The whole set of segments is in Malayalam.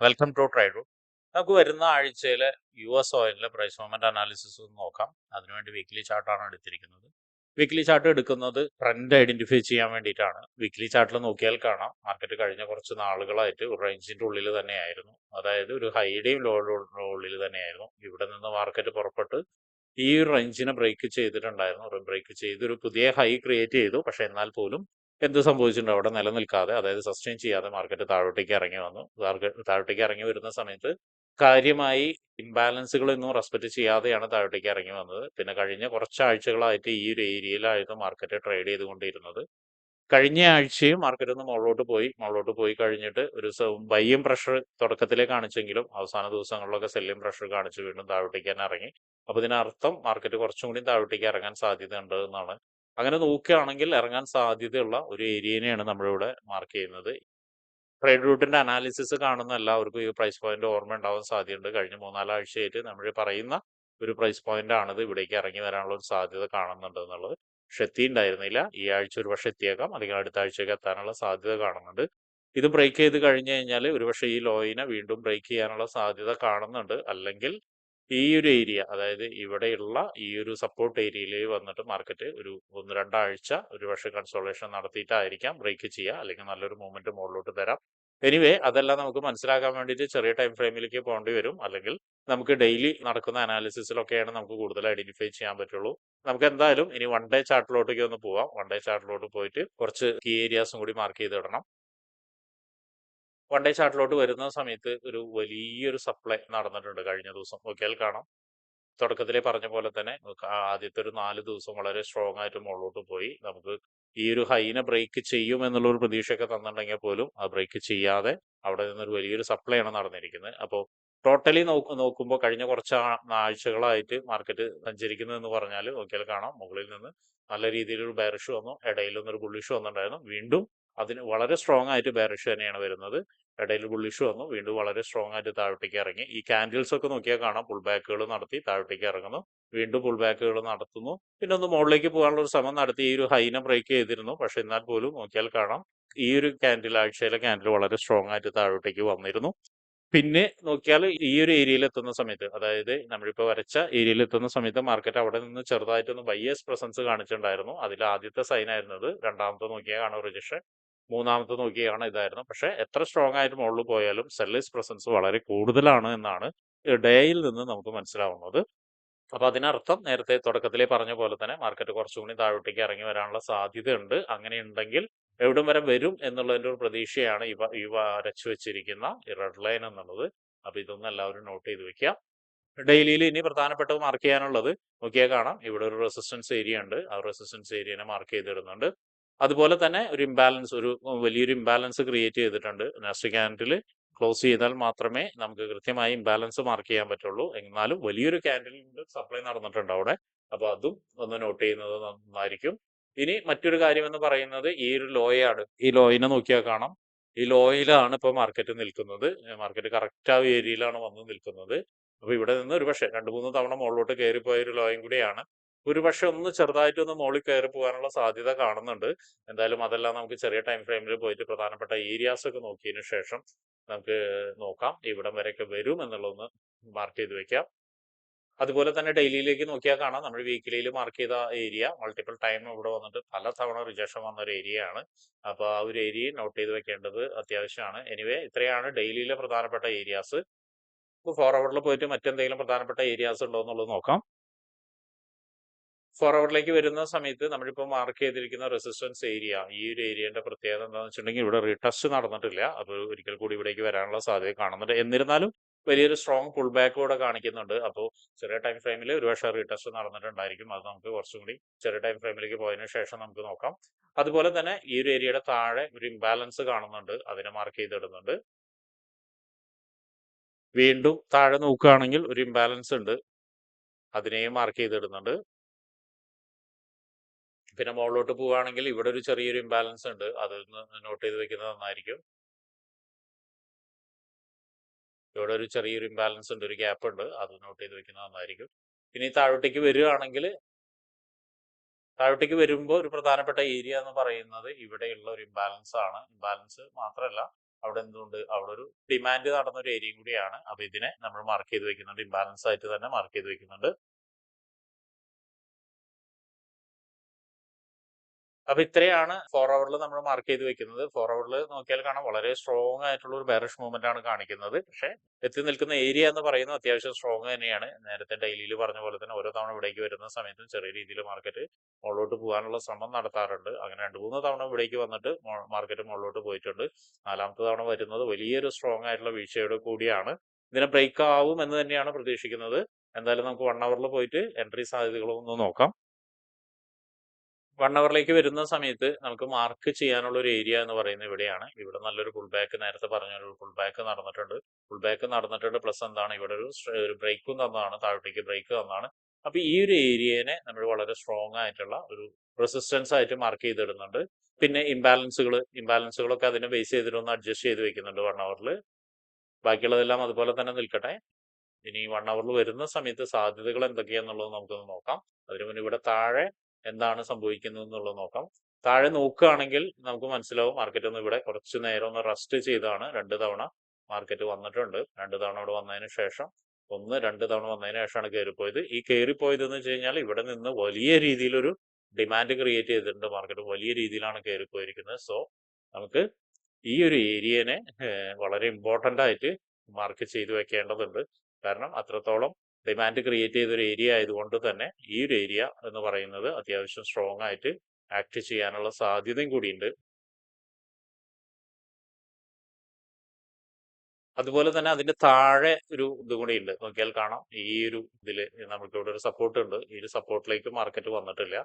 വെൽക്കം ടു ട്രൈഡു നമുക്ക് വരുന്ന ആഴ്ചയിലെ യു എസ് ഓയിലിലെ പ്രൈസ് മൂവ്മെന്റ് അനാലിസിസ് നോക്കാം. അതിനുവേണ്ടി വീക്ക്ലി ചാർട്ടാണ് എടുത്തിരിക്കുന്നത്. വീക്ക്ലി ചാർട്ട് എടുക്കുന്നത് ട്രെൻഡ് ഐഡന്റിഫൈ ചെയ്യാൻ വേണ്ടിയിട്ടാണ്. വീക്ക്ലി ചാർട്ടിൽ നോക്കിയാൽ കാണാം. മാർക്കറ്റ് കഴിഞ്ഞ കുറച്ച് നാളുകളായിട്ട് ഒരു റേഞ്ചിന്റെ ഉള്ളിൽ തന്നെയായിരുന്നു. അതായത് ഒരു ഹൈയുടെയും ലോയുടെ ഉള്ളിൽ തന്നെയായിരുന്നു. ഇവിടെ നിന്ന് മാർക്കറ്റ് പുറപ്പെട്ട് ഈ ഒരു റേഞ്ചിനെ ബ്രേക്ക് ചെയ്തിട്ടുണ്ടായിരുന്നു. ബ്രേക്ക് ചെയ്ത് ഒരു പുതിയ ഹൈ ക്രിയേറ്റ് ചെയ്തു. പക്ഷേ എന്നാൽ പോലും എന്ത് സംഭവിച്ചിട്ടുണ്ട്? അവിടെ നിലനിൽക്കാതെ അതായത് സസ്റ്റെയിൻ ചെയ്യാതെ മാർക്കറ്റ് താഴോട്ടേക്ക് ഇറങ്ങി വന്നു. താഴോട്ടേക്ക് ഇറങ്ങി വരുന്ന സമയത്ത് കാര്യമായി ഇംബാലൻസുകളൊന്നും റെസ്പെക്ട് ചെയ്യാതെയാണ് താഴോട്ടേക്ക് ഇറങ്ങി വന്നത്. പിന്നെ കഴിഞ്ഞ കുറച്ച് ആഴ്ചകളായിട്ട് ഈ ഒരു ഏരിയയിലായിരുന്നു മാർക്കറ്റ് ട്രേഡ് ചെയ്തുകൊണ്ടിരുന്നത്. കഴിഞ്ഞ ആഴ്ചയും മാർക്കറ്റ് ഒന്ന് മുകളിലോട്ട് പോയി. മുകളിലോട്ട് പോയി കഴിഞ്ഞിട്ട് ഒരു ബയ്യം പ്രഷർ തുടക്കത്തിലേ കാണിച്ചെങ്കിലും അവസാന ദിവസങ്ങളിലൊക്കെ സെല്ലിംഗ് പ്രഷർ കാണിച്ച് വീണ്ടും താഴോട്ടേക്ക് തന്നെ ഇറങ്ങി. അപ്പോൾ ഇതിനർത്ഥം മാർക്കറ്റ് കുറച്ചും കൂടി താഴോട്ടേക്ക് ഇറങ്ങാൻ സാധ്യതയുണ്ട് എന്നാണ് അങ്ങനെ നോക്കുകയാണെങ്കിൽ ഇറങ്ങാൻ സാധ്യതയുള്ള ഒരു ഏരിയനെയാണ് നമ്മളിവിടെ മാർക്ക് ചെയ്യുന്നത്. ട്രേഡ് റൂട്ടിന്റെ അനാലിസിസ് കാണുന്ന എല്ലാവർക്കും ഈ പ്രൈസ് പോയിന്റ് ഓർമ്മ ഉണ്ടാവാൻ സാധ്യതയുണ്ട്. കഴിഞ്ഞ മൂന്നാലാഴ്ചയായിട്ട് നമ്മൾ പറയുന്ന ഒരു പ്രൈസ് പോയിന്റ് ആണിത്. ഇവിടേക്ക് ഇറങ്ങി വരാനുള്ള ഒരു സാധ്യത കാണുന്നുണ്ട് എന്നുള്ളത്. പക്ഷെ എത്തിയിട്ടുണ്ടായിരുന്നില്ല ഈ ആഴ്ച ഒരു പക്ഷെ എത്തിയേക്കാം. അല്ലെങ്കിൽ അടുത്ത ആഴ്ചയ്ക്ക് എത്താനുള്ള സാധ്യത കാണുന്നുണ്ട്. ഇത് ബ്രേക്ക് ചെയ്ത് കഴിഞ്ഞു കഴിഞ്ഞാൽ ഒരുപക്ഷെ ഈ ലോയിനെ വീണ്ടും ബ്രേക്ക് ചെയ്യാനുള്ള സാധ്യത കാണുന്നുണ്ട്. അല്ലെങ്കിൽ ഈ ഒരു ഏരിയ അതായത് ഇവിടെയുള്ള ഈ ഒരു സപ്പോർട്ട് ഏരിയയിൽ വന്നിട്ട് മാർക്കറ്റ് ഒരു ഒന്ന് രണ്ടാഴ്ച ഒരു പക്ഷേ കൺസോളേഷൻ നടത്തിയിട്ടായിരിക്കാം ബ്രേക്ക് ചെയ്യുക. അല്ലെങ്കിൽ നല്ലൊരു മൂവ്മെന്റ് മുകളിലോട്ട് തരാം എനിവേ അതെല്ലാം നമുക്ക് മനസ്സിലാക്കാൻ വേണ്ടിയിട്ട് ചെറിയ ടൈം ഫ്രെയിമിലേക്ക് പോകേണ്ടി വരും. അല്ലെങ്കിൽ നമുക്ക് ഡെയിലി നടക്കുന്ന അനാലിസിസിലൊക്കെയാണ് നമുക്ക് കൂടുതൽ ഐഡന്റിഫൈ ചെയ്യാൻ പറ്റുള്ളൂ. നമുക്ക് എന്തായാലും ഇനി വൺ ഡേ ചാർട്ടിലോട്ടേക്ക് ഒന്ന് പോവാം. വൺ ഡേ ചാർട്ടിലോട്ട് പോയിട്ട് കുറച്ച് കീ ഏരിയാസും കൂടി മാർക്ക് ചെയ്തിടണം വൺ ഡേ ചാർട്ടിലോട്ട് വരുന്ന സമയത്ത് ഒരു വലിയൊരു സപ്ലൈ നടന്നിട്ടുണ്ട് കഴിഞ്ഞ ദിവസം. നോക്കിയാൽ കാണാം. തുടക്കത്തിലേ പറഞ്ഞ പോലെ തന്നെ ആദ്യത്തെ ഒരു നാല് ദിവസം വളരെ സ്ട്രോങ് ആയിട്ട് മുകളിലോട്ട് പോയി. നമുക്ക് ഈ ഒരു ഹൈനെ ബ്രേക്ക് ചെയ്യും എന്നുള്ള ഒരു പ്രതീക്ഷയൊക്കെ തന്നിട്ടുണ്ടെങ്കിൽ പോലും ആ ബ്രേക്ക് ചെയ്യാതെ അവിടെ നിന്നൊരു വലിയൊരു സപ്ലൈ ആണ് നടന്നിരിക്കുന്നത്. അപ്പോൾ ടോട്ടലി നോക്ക് നോക്കുമ്പോൾ കഴിഞ്ഞ കുറച്ച് ആഴ്ചകളായിട്ട് മാർക്കറ്റ് സഞ്ചരിക്കുന്നതെന്ന് പറഞ്ഞാൽ നോക്കിയാൽ കാണാം. മുകളിൽ നിന്ന് നല്ല രീതിയിലൊരു ബയർഷ് വന്നു. ഇടയിൽ നിന്നൊരു ബുള്ളിഷ് വന്നിട്ടുണ്ടായിരുന്നു. വീണ്ടും അതിന് വളരെ സ്ട്രോങ് ആയിട്ട് ബാരിഷ് തന്നെയാണ് വരുന്നത്. ഇടയിൽ ബുള്ളിഷ് വന്നു. വീണ്ടും വളരെ സ്ട്രോങ് ആയിട്ട് താഴോട്ടേക്ക് ഇറങ്ങി. ഈ കാൻഡിൽസ് ഒക്കെ നോക്കിയാൽ കാണാം. പുൾ ബാക്കുകൾ നടത്തി താഴോട്ടേക്ക് ഇറങ്ങുന്നു. വീണ്ടും പുൾ ബാക്കുകൾ നടത്തുന്നു. പിന്നെ ഒന്ന് മുകളിലേക്ക് പോകാനുള്ള ഒരു ശ്രമം നടത്തി. ഈ ഒരു ഹൈന ബ്രേക്ക് ചെയ്തിരുന്നു. പക്ഷെ എന്നാൽ പോലും നോക്കിയാൽ കാണാം. ഈ ഒരു കാൻഡിൽ ആഴ്ചയിലെ കാൻഡിൽ വളരെ സ്ട്രോങ് ആയിട്ട് താഴോട്ടേക്ക് വന്നിരുന്നു. പിന്നെ നോക്കിയാൽ ഈ ഒരു ഏരിയയിൽ എത്തുന്ന സമയത്ത് അതായത് നമ്മളിപ്പോൾ വരച്ച ഏരിയയിൽ എത്തുന്ന സമയത്ത് മാർക്കറ്റ് അവിടെ നിന്ന് ചെറുതായിട്ടൊന്ന് ബയ്യേഴ്സ് പ്രസൻസ് കാണിച്ചിട്ടുണ്ടായിരുന്നു. അതിൽ ആദ്യത്തെ സൈൻ ആയിരുന്നത് രണ്ടാമത്തെ നോക്കിയാൽ കാണാം റിജക്ഷൻ മൂന്നാമത്തെ നോക്കിയാണ് ഇതായിരുന്നു. പക്ഷേ എത്ര സ്ട്രോങ് ആയിട്ട് മുകളിൽ പോയാലും സെല്ലിസ് പ്രസൻസ് വളരെ കൂടുതലാണ് എന്നാണ് ഡേയിൽ നിന്ന് നമുക്ക് മനസ്സിലാവുന്നത്. അപ്പോൾ അതിനർത്ഥം നേരത്തെ തുടക്കത്തിലേ പറഞ്ഞ പോലെ തന്നെ മാർക്കറ്റ് കുറച്ചും കൂടി താഴോട്ടേക്ക് ഇറങ്ങി വരാനുള്ള സാധ്യതയുണ്ട്. അങ്ങനെ ഉണ്ടെങ്കിൽ എവിടം വരെ വരും എന്നുള്ളതിന്റെ ഒരു പ്രതീക്ഷയാണ് ഇവ ഈ വരച്ചു വെച്ചിരിക്കുന്ന റെഡ് ലൈൻ എന്നുള്ളത്. അപ്പോൾ ഇതൊന്നും എല്ലാവരും നോട്ട് ചെയ്ത് വെക്കുക. ഡെയിലിയിൽ ഇനി പ്രധാനപ്പെട്ടത് മാർക്ക് ചെയ്യാനുള്ളത്. നോക്കിയാൽ കാണാം. ഇവിടെ ഒരു റെസിസ്റ്റൻസ് ഏരിയ ഉണ്ട്. ആ റെസിസ്റ്റൻസ് ഏരിയനെ മാർക്ക് ചെയ്തിടുന്നുണ്ട്. അതുപോലെ തന്നെ ഒരു ഇംബാലൻസ് ഒരു വലിയൊരു ഇംബാലൻസ് ക്രിയേറ്റ് ചെയ്തിട്ടുണ്ട്. നാസ്റ്റിക് ക്യാൻഡിൽ ക്ലോസ് ചെയ്താൽ മാത്രമേ നമുക്ക് കൃത്യമായി ഇംബാലൻസ് മാർക്ക് ചെയ്യാൻ പറ്റുള്ളൂ. എന്നാലും വലിയൊരു ക്യാൻഡിലിന്റെ സപ്ലൈ നടന്നിട്ടുണ്ട് അവിടെ. അപ്പോൾ അതും ഒന്ന് നോട്ട് ചെയ്യുന്നത് നന്നായിരിക്കും. ഇനി മറ്റൊരു കാര്യം എന്ന് പറയുന്നത് ഈ ഒരു ലോയാണ് ഈ ലോയിനെ നോക്കിയാൽ കാണാം. ഈ ലോയിലാണ് ഇപ്പൊ മാർക്കറ്റ് നിൽക്കുന്നത്. മാർക്കറ്റ് കറക്റ്റ് ആ ഏരിയയിലാണ് വന്ന് നിൽക്കുന്നത്. അപ്പോൾ ഇവിടെ നിന്ന് ഒരു പക്ഷേ രണ്ട് മൂന്ന് തവണ മുകളിലോട്ട് കയറിപ്പോയ ഒരു ലോയും കൂടിയാണ്. ഒരു ചെറുതായിട്ട് ഒന്ന് ചെറുതായിട്ടൊന്ന് മുകളിൽ കയറി പോകാനുള്ള സാധ്യത കാണുന്നുണ്ട്. എന്തായാലും അതെല്ലാം നമുക്ക് ചെറിയ ടൈം ഫ്രെയിമിൽ പോയിട്ട് പ്രധാനപ്പെട്ട ഏരിയാസ് ഒക്കെ നോക്കിയതിനു ശേഷം നമുക്ക് നോക്കാം. ഇവിടം വരെയൊക്കെ വരും എന്നുള്ളതൊന്ന് മാർക്ക് ചെയ്ത് വെക്കാം. അതുപോലെ തന്നെ ഡെയിലിയിലേക്ക് നോക്കിയാൽ കാണാം. നമ്മൾ വീക്കിലിയിൽ മാർക്ക് ചെയ്ത ഏരിയ മൾട്ടിപ്പിൾ ടൈം ഇവിടെ വന്നിട്ട് പല തവണ റിജക്ഷൻ വന്ന ഒരു ഏരിയ ആണ്. അപ്പൊ ആ ഒരു ഏരിയ നോട്ട് ചെയ്ത് വെക്കേണ്ടത് അത്യാവശ്യമാണ്. എനിവേ ഇത്രയാണ് ഡെയിലിയിലെ പ്രധാനപ്പെട്ട ഏരിയാസ് ഫോർവേഡിൽ പോയിട്ട് മറ്റെന്തെങ്കിലും പ്രധാനപ്പെട്ട ഏരിയാസ് ഉണ്ടോ എന്നുള്ളത് നോക്കാം. ഫോർവേഡിലേക്ക് വരുന്ന സമയത്ത് നമ്മളിപ്പോൾ മാർക്ക് ചെയ്തിരിക്കുന്ന റെസിസ്റ്റൻസ് ഏരിയ ഈ ഒരു ഏരിയയുടെ പ്രത്യേകത എന്താണെന്ന് വെച്ചിട്ടുണ്ടെങ്കിൽ ഇവിടെ റീടെസ്റ്റ് നടന്നിട്ടില്ല. അപ്പോൾ ഒരിക്കൽ കൂടി ഇവിടേക്ക് വരാനുള്ള സാധ്യത കാണുന്നുണ്ട്. എന്നിരുന്നാലും വലിയൊരു സ്ട്രോങ് പുൾ ബാക്ക് കൂടെ കാണിക്കുന്നുണ്ട്. അപ്പോൾ ചെറിയ ടൈം ഫ്രെയിമിൽ ഒരു പക്ഷേ റീടെസ്റ്റ് നടന്നിട്ടുണ്ടായിരിക്കും. അത് നമുക്ക് കുറച്ചും കൂടി ചെറിയ ടൈം ഫ്രെയിമിലേക്ക് പോയതിനു ശേഷം നമുക്ക് നോക്കാം. അതുപോലെ തന്നെ ഈ ഒരു ഏരിയയുടെ താഴെ ഒരു ഇംബാലൻസ് കാണുന്നുണ്ട്. അതിനെ മാർക്ക് ചെയ്തിടുന്നുണ്ട്. വീണ്ടും താഴെ നോക്കുകയാണെങ്കിൽ ഒരു ഇംബാലൻസ് ഉണ്ട്. അതിനെയും മാർക്ക് ചെയ്തിടുന്നുണ്ട്. പിന്നെ മുകളിലോട്ട് പോവുകയാണെങ്കിൽ ഇവിടെ ഒരു ചെറിയൊരു ഇംബാലൻസ് ഉണ്ട്. അതൊന്ന് നോട്ട് ചെയ്ത് വെക്കുന്നത് നന്നായിരിക്കും. ഇവിടെ ഒരു ചെറിയൊരു ഇംബാലൻസ് ഉണ്ട് ഒരു ഗ്യാപ്പ് ഉണ്ട്. അത് നോട്ട് ചെയ്ത് വെക്കുന്നത് നന്നായിരിക്കും. ഇനി താഴോട്ടേക്ക് വരികയാണെങ്കിൽ താഴോട്ടേക്ക് വരുമ്പോൾ ഒരു പ്രധാനപ്പെട്ട ഏരിയ എന്ന് പറയുന്നത് ഇവിടെയുള്ള ഒരു ഇംബാലൻസ് ആണ്. ഇംബാലൻസ് മാത്രമല്ല അവിടെ എന്തുകൊണ്ട് അവിടെ ഒരു ഡിമാൻഡ് നടന്ന ഒരു ഏരിയയും കൂടിയാണ്. അപ്പൊ ഇതിനെ നമ്മൾ മാർക്ക് ചെയ്ത് വെക്കുന്നുണ്ട്. ഇംബാലൻസ് ആയിട്ട് തന്നെ മാർക്ക് ചെയ്ത് വെക്കുന്നുണ്ട്. അപ്പൊ ഇത്രയാണ് ഫോർ അവറിൽ നമ്മൾ മാർക്ക് ചെയ്ത് വെക്കുന്നത്. ഫോർ അവറിൽ നോക്കിയാൽ കാണാം വളരെ സ്ട്രോങ് ആയിട്ടുള്ള ഒരു ബാരിഷ് മൂവ്മെന്റ് ആണ് കാണിക്കുന്നത്. പക്ഷേ എത്തി നിൽക്കുന്ന ഏരിയ എന്ന് പറയുന്നത് അത്യാവശ്യം സ്ട്രോങ് തന്നെയാണ്. നേരത്തെ ഡെയിലിയിൽ പറഞ്ഞ പോലെ തന്നെ ഓരോ തവണ ഇവിടേക്ക് വരുന്ന സമയത്തും ചെറിയ രീതിയിൽ മാർക്കറ്റ് മുകളിലോട്ട് പോകാനുള്ള ശ്രമം നടത്താറുണ്ട്. അങ്ങനെ രണ്ട് മൂന്ന് തവണ ഇവിടേക്ക് വന്നിട്ട് മാർക്കറ്റ് മുകളിലോട്ട് പോയിട്ടുണ്ട്. നാലാമത്തെ തവണ വരുന്നത് വലിയൊരു സ്ട്രോങ് ആയിട്ടുള്ള വീഴ്ചയോട് കൂടിയാണ്. ഇതിനെ ബ്രേക്ക് ആവും എന്ന് തന്നെയാണ് പ്രതീക്ഷിക്കുന്നത്. എന്തായാലും നമുക്ക് വൺ അവറിൽ പോയിട്ട് എൻട്രി സാധ്യതകളൊന്ന് നോക്കാം. വൺ അവറിലേക്ക് വരുന്ന സമയത്ത് നമുക്ക് മാർക്ക് ചെയ്യാനുള്ള ഒരു ഏരിയ എന്ന് പറയുന്നത് ഇവിടെയാണ്. ഇവിടെ നല്ലൊരു ഫുൾ ബാക്ക് നേരത്തെ പറഞ്ഞ ഒരു പുൾ ബാക്ക് നടന്നിട്ടുണ്ട്. ഫുൾ ബാക്ക് നടന്നിട്ടുണ്ട്. പ്ലസ് എന്താണ്? ഇവിടെ ഒരു ഒരു ബ്രേക്കും തന്നതാണ്. താഴോട്ടേക്ക് ബ്രേക്ക് തന്നതാണ്. അപ്പൊ ഈ ഒരു ഏരിയനെ നമ്മൾ വളരെ സ്ട്രോങ് ആയിട്ടുള്ള ഒരു റെസിസ്റ്റൻസ് ആയിട്ട് മാർക്ക് ചെയ്തിടുന്നുണ്ട്. പിന്നെ ഇംബാലൻസുകൾ ഇംബാലൻസുകളൊക്കെ അതിനെ ബേസ് ചെയ്തിട്ട് ഒന്ന് അഡ്ജസ്റ്റ് ചെയ്ത് വെക്കുന്നുണ്ട് വൺ അവറിൽ ബാക്കിയുള്ളതെല്ലാം അതുപോലെ തന്നെ നിൽക്കട്ടെ. ഇനി വൺ അവറിൽ വരുന്ന സമയത്ത് സാധ്യതകൾ എന്തൊക്കെയാന്നുള്ളത് നമുക്കൊന്ന് നോക്കാം. അതിനു മുന്നേ ഇവിടെ താഴെ എന്താണ് സംഭവിക്കുന്നത് എന്നുള്ളത് നോക്കാം. താഴെ നോക്കുകയാണെങ്കിൽ നമുക്ക് മനസ്സിലാവും മാർക്കറ്റ് ഒന്ന് ഇവിടെ കുറച്ച് നേരം ഒന്ന് റെസ്റ്റ് ചെയ്താണ്. രണ്ട് തവണ മാർക്കറ്റ് വന്നിട്ടുണ്ട്. രണ്ട് തവണ അവിടെ വന്നതിന് ശേഷം ഒന്ന് രണ്ട് തവണ വന്നതിന് ശേഷമാണ് കയറിപ്പോയത്. ഈ കയറിപ്പോയത് എന്ന് വെച്ച് കഴിഞ്ഞാൽ ഇവിടെ നിന്ന് വലിയ രീതിയിലൊരു ഡിമാൻഡ് ക്രിയേറ്റ് ചെയ്തിട്ടുണ്ട് മാർക്കറ്റ് വലിയ രീതിയിലാണ് കയറിപ്പോയിരിക്കുന്നത്. സോ നമുക്ക് ഈ ഒരു ഏരിയനെ വളരെ ഇമ്പോർട്ടന്റ് ആയിട്ട് മാർക്ക് ചെയ്തു വെക്കേണ്ടതുണ്ട്. കാരണം അത്രത്തോളം ഡിമാൻഡ് ക്രിയേറ്റ് ചെയ്തൊരു ഏരിയ ആയതുകൊണ്ട് തന്നെ ഈ ഒരു ഏരിയ എന്ന് പറയുന്നത് അത്യാവശ്യം സ്ട്രോങ് ആയിട്ട് ആക്ട് ചെയ്യാനുള്ള സാധ്യതയും കൂടിയുണ്ട്. അതുപോലെ തന്നെ അതിന്റെ താഴെ ഒരു ഇത് ഉണ്ട്. നോക്കിയാൽ കാണാം. ഈ ഒരു ഇതിൽ നമുക്ക് ഇവിടെ ഒരു സപ്പോർട്ട് ഉണ്ട്. ഈ ഒരു സപ്പോർട്ടിലേക്ക് മാർക്കറ്റ് വന്നിട്ടില്ല.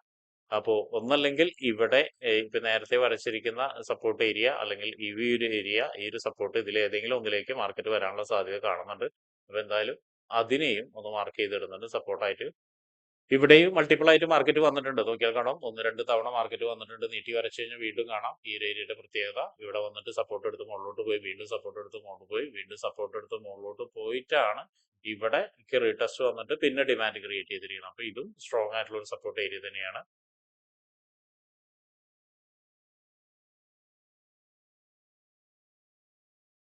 അപ്പോ ഒന്നല്ലെങ്കിൽ ഇവിടെ ഇപ്പൊ നേരത്തെ വരച്ചിരിക്കുന്ന സപ്പോർട്ട് ഏരിയ അല്ലെങ്കിൽ ഈ ഒരു ഏരിയ ഈ ഒരു സപ്പോർട്ട് ഇതിൽ ഏതെങ്കിലും ഒന്നിലേക്ക് മാർക്കറ്റ് വരാനുള്ള സാധ്യത കാണുന്നുണ്ട്. അപ്പോൾ എന്തായാലും അതിനെയും ഒന്ന് മാർക്ക് ചെയ്തിടുന്നുണ്ട് സപ്പോർട്ടായിട്ട് ഇവിടെയും മൾട്ടിപ്പിൾ ആയിട്ട് മാർക്കറ്റ് വന്നിട്ടുണ്ട്. നോക്കിയാൽ കാണാം. ഒന്ന് രണ്ട് തവണ മാർക്കറ്റ് വന്നിട്ടുണ്ട്. നീട്ടി വരച്ചു കഴിഞ്ഞാൽ വീണ്ടും കാണാം. ഈ ഏരിയയുടെ പ്രത്യേകത. ഇവിടെ വന്നിട്ട് സപ്പോർട്ട് എടുത്ത് മുകളിലോട്ട് പോയി. വീണ്ടും സപ്പോർട്ട് എടുത്ത് മുകളിൽ പോയി. വീണ്ടും സപ്പോർട്ട് എടുത്ത് മുകളിലോട്ട് പോയിട്ടാണ് ഇവിടെ റീടെസ്റ്റ് വന്നിട്ട് പിന്നെ ഡിമാൻഡ് ക്രിയേറ്റ് ചെയ്തിരിക്കുന്നത്. അപ്പൊ ഇതും സ്ട്രോങ് ആയിട്ടുള്ള ഒരു സപ്പോർട്ട് ഏരിയ തന്നെയാണ്.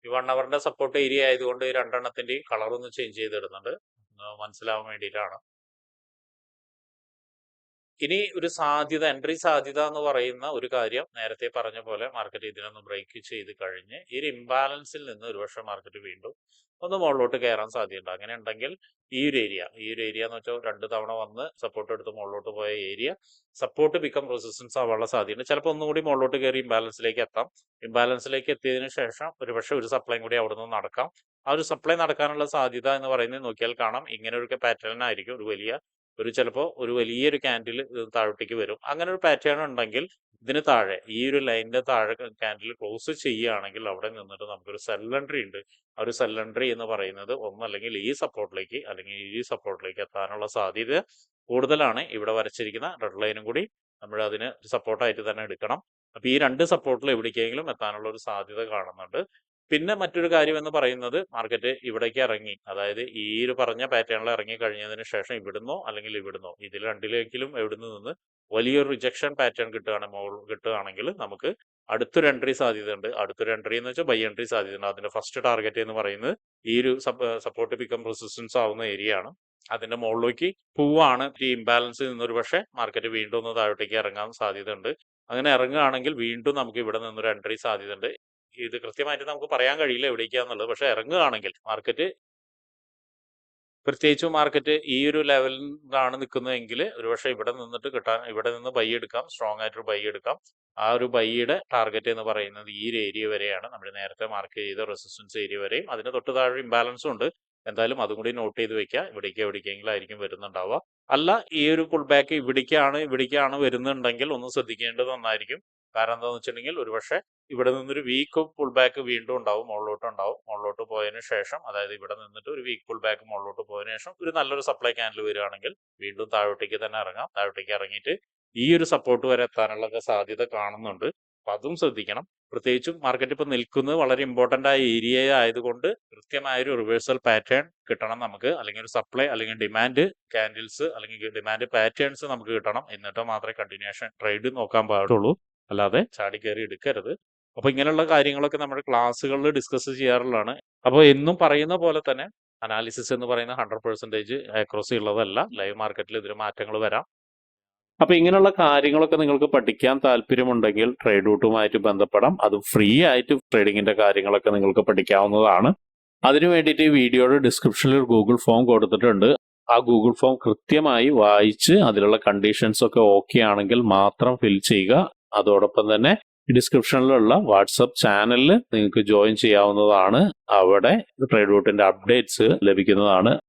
ഈ വൺ അവറിന്റെ സപ്പോർട്ട് ഏരിയ ആയതുകൊണ്ട് രണ്ടെണ്ണത്തിന്റെയും കളർ ഒന്ന് ചേഞ്ച് ചെയ്തിടുന്നുണ്ട്. മനസ്സിലാവാൻ വേണ്ടിയിട്ടാണ്. ഇനി ഒരു സാധ്യത എൻട്രി സാധ്യത എന്ന് പറയുന്ന ഒരു കാര്യം നേരത്തെ പറഞ്ഞ പോലെ മാർക്കറ്റ് ഇതിനൊന്ന് ബ്രേക്ക് ചെയ്ത് കഴിഞ്ഞ് ഈ ഒരു ഇംബാലൻസിൽ നിന്ന് ഒരുപക്ഷെ മാർക്കറ്റ് വീണ്ടും ഒന്ന് മുകളിലോട്ട് കയറാൻ സാധ്യതയുണ്ട്. അങ്ങനെ ഉണ്ടെങ്കിൽ ഈ ഒരു ഏരിയ ഈ ഒരു ഏരിയ എന്ന് വെച്ചാൽ രണ്ട് തവണ വന്ന് സപ്പോർട്ട് എടുത്ത് മുകളിലോട്ട് പോയ ഏരിയ സപ്പോർട്ട് ബിക്കം റെസിസ്റ്റൻസ് ആവാനുള്ള സാധ്യതയുണ്ട്. ചിലപ്പോൾ ഒന്നുകൂടി മുകളിലോട്ട് കയറി ഇംബാലൻസിലേക്ക് എത്താം. ഇംബാലൻസിലേക്ക് എത്തിയതിന് ശേഷം ഒരുപക്ഷെ ഒരു സപ്ലൈ കൂടി അവിടെ നിന്ന് നടക്കാം. ആ ഒരു സപ്ലൈ നടക്കാനുള്ള സാധ്യത എന്ന് പറയുന്നത് നോക്കിയാൽ കാണാം. ഇങ്ങനെ ഒരു പാറ്റേൺ ആയിരിക്കും. ഒരു വലിയ ഒരു ചിലപ്പോൾ ഒരു വലിയൊരു ക്യാൻഡിൽ താഴോട്ടേക്ക് വരും. അങ്ങനെ ഒരു പാറ്റേൺ ഉണ്ടെങ്കിൽ ഇതിന് താഴെ ഈ ഒരു ലൈനിന്റെ താഴെ ക്യാൻഡിൽ ക്ലോസ് ചെയ്യുകയാണെങ്കിൽ അവിടെ നിന്നിട്ട് നമുക്കൊരു സെല്ലൻട്രി ഉണ്ട്. ആ ഒരു സെല്ലൻട്രി എന്ന് പറയുന്നത് ഒന്നല്ലെങ്കിൽ ഈ സപ്പോർട്ടിലേക്ക് അല്ലെങ്കിൽ ഈ സപ്പോർട്ടിലേക്ക് എത്താനുള്ള സാധ്യത കൂടുതലാണ്. ഇവിടെ വരച്ചിരിക്കുന്ന റെഡ് ലൈനും കൂടി നമ്മൾ അതിന് സപ്പോർട്ടായിട്ട് തന്നെ എടുക്കണം. അപ്പൊ ഈ രണ്ട് സപ്പോർട്ടിൽ എവിടേക്കെങ്കിലും എത്താനുള്ള ഒരു സാധ്യത കാണുന്നുണ്ട്. പിന്നെ മറ്റൊരു കാര്യം എന്ന് പറയുന്നത് മാർക്കറ്റ് ഇവിടേക്ക് ഇറങ്ങി. അതായത് ഈ ഒരു പറഞ്ഞ പാറ്റേണിൽ ഇറങ്ങി കഴിഞ്ഞതിന് ശേഷം ഇവിടുന്നോ അല്ലെങ്കിൽ ഇവിടുന്നോ ഇതിൽ രണ്ടിലേക്കിലും എവിടുന്ന് നിന്ന് വലിയൊരു റിജക്ഷൻ പാറ്റേൺ കിട്ടുകയാണ് മോൾ കിട്ടുകയാണെങ്കിൽ നമുക്ക് അടുത്തൊരു എൻട്രി സാധ്യതയുണ്ട്. അടുത്തൊരു എൻട്രി എന്ന് വെച്ചാൽ ബൈ എൻട്രി സാധ്യതയുണ്ട്. അതിന്റെ ഫസ്റ്റ് ടാർഗറ്റ് എന്ന് പറയുന്നത് ഈ ഒരു സപ്പോർട്ട് പിക്കം റെസിസ്റ്റൻസ് ആവുന്ന ഏരിയ ആണ്. അതിന്റെ മുകളിലേക്ക് പൂവാണ്. ഈ ഇംബാലൻസിൽ നിന്നൊരു പക്ഷേ മാർക്കറ്റ് വീണ്ടും ഒന്ന് താഴോട്ടേക്ക് ഇറങ്ങാൻ സാധ്യതയുണ്ട്. അങ്ങനെ ഇറങ്ങുകയാണെങ്കിൽ വീണ്ടും നമുക്ക് ഇവിടെ നിന്നൊരു എൻട്രി സാധ്യതയുണ്ട്. ഇത് കൃത്യമായിട്ട് നമുക്ക് പറയാൻ കഴിയില്ല എവിടേക്കാന്നുള്ളത്. പക്ഷെ ഇറങ്ങുകയാണെങ്കിൽ മാർക്കറ്റ് പ്രത്യേകിച്ച് മാർക്കറ്റ് ഈ ഒരു ലെവലിലാണ് നിൽക്കുന്നതെങ്കിൽ ഒരുപക്ഷെ ഇവിടെ നിന്നിട്ട് കിട്ടാൻ ഇവിടെ നിന്ന് ബൈ എടുക്കാം സ്ട്രോങ് ആയിട്ടൊരു ബൈ എടുക്കാം. ആ ഒരു ബൈയുടെ ടാർഗറ്റ് എന്ന് പറയുന്നത് ഈ ഒരു ഏരിയ വരെയാണ്. നമ്മൾ നേരത്തെ മാർക്ക് ചെയ്ത റെസിസ്റ്റൻസ് ഏരിയ വരെയും. അതിന് തൊട്ട് താഴെ ഇംബാലൻസും ഉണ്ട്. എന്തായാലും അതും കൂടി നോട്ട് ചെയ്ത് വെക്കുക. ഇവിടേക്ക് എവിടേക്കെങ്കിലും ആയിരിക്കും വരുന്നുണ്ടാവുക. അല്ല ഈ ഒരു പുൾ ബാക്ക് ഇവിടേക്കാണ് ഇവിടേക്കാണ് വരുന്നുണ്ടെങ്കിൽ ഒന്ന് ശ്രദ്ധിക്കേണ്ടത് നന്നായിരിക്കും. കാരണം എന്താണെന്ന് വെച്ചിട്ടുണ്ടെങ്കിൽ ഒരുപക്ഷെ ഇവിടെ നിന്നൊരു വീക്ക് പുൾ ബാക്ക് വീണ്ടും ഉണ്ടാവും മുകളിലോട്ട് ഉണ്ടാവും. മുകളിലോട്ട് പോയതിനു ശേഷം അതായത് ഇവിടെ നിന്നിട്ട് ഒരു വീക്ക് പുൾ ബാക്ക് മുകളിലോട്ട് പോയതിനു ശേഷം ഒരു നല്ലൊരു സപ്ലൈ ക്യാൻഡിൽ വരികയാണെങ്കിൽ വീണ്ടും താഴോട്ടേക്ക് തന്നെ ഇറങ്ങാം. താഴോട്ടേക്ക് ഇറങ്ങിയിട്ട് ഈ ഒരു സപ്പോർട്ട് വരെ എത്താനുള്ള സാധ്യത കാണുന്നുണ്ട്. അപ്പൊ അതും ശ്രദ്ധിക്കണം. പ്രത്യേകിച്ചും മാർക്കറ്റ് ഇപ്പൊ നിൽക്കുന്നത് വളരെ ഇമ്പോർട്ടന്റ് ആയ ഏരിയ ആയതുകൊണ്ട് കൃത്യമായ ഒരു റിവേഴ്സൽ പാറ്റേൺ കിട്ടണം നമുക്ക്. അല്ലെങ്കിൽ ഒരു സപ്ലൈ അല്ലെങ്കിൽ ഡിമാൻഡ് ക്യാൻഡിൽസ് അല്ലെങ്കിൽ ഡിമാൻഡ് പാറ്റേൺസ് നമുക്ക് കിട്ടണം. എന്നിട്ട് മാത്രമേ കണ്ടിന്യൂഷൻ ട്രേഡ് നോക്കാൻ പാടുള്ളൂ. അല്ലാതെ ചാടി കയറി എടുക്കരുത്. അപ്പോൾ ഇങ്ങനെയുള്ള കാര്യങ്ങളൊക്കെ നമ്മുടെ ക്ലാസ്സുകളിൽ ഡിസ്കസ് ചെയ്യാറുള്ളതാണ്. അപ്പോൾ എന്നും പറയുന്ന പോലെ തന്നെ അനാലിസിസ് എന്ന് പറയുന്ന ഹൺഡ്രഡ് പെർസെന്റേജ് ആക്രോസി ഉള്ളതല്ല. ലൈവ് മാർക്കറ്റിൽ ഇതിന് മാറ്റങ്ങൾ വരാം. അപ്പോൾ ഇങ്ങനെയുള്ള കാര്യങ്ങളൊക്കെ നിങ്ങൾക്ക് പഠിക്കാൻ താല്പര്യമുണ്ടെങ്കിൽ ട്രേഡ് റൂട്ടുമായിട്ട് ബന്ധപ്പെടാം. അത് ഫ്രീ ആയിട്ട് ട്രേഡിങ്ങിന്റെ കാര്യങ്ങളൊക്കെ നിങ്ങൾക്ക് പഠിക്കാവുന്നതാണ്. അതിനു വേണ്ടിയിട്ട് വീഡിയോയുടെ ഡിസ്ക്രിപ്ഷനിൽ ഒരു ഗൂഗിൾ ഫോം കൊടുത്തിട്ടുണ്ട്. ആ ഗൂഗിൾ ഫോം കൃത്യമായി വായിച്ച് അതിലുള്ള കണ്ടീഷൻസ് ഒക്കെ ഓക്കെ ആണെങ്കിൽ മാത്രം ഫിൽ ചെയ്യുക. അതോടൊപ്പം തന്നെ ഡിസ്ക്രിപ്ഷനിലുള്ള വാട്സപ്പ് ചാനലിൽ നിങ്ങൾക്ക് ജോയിൻ ചെയ്യാവുന്നതാണ്. അവിടെ ട്രേഡ് റൂട്ടിന്റെ അപ്ഡേറ്റ്സ് ലഭിക്കുന്നതാണ്.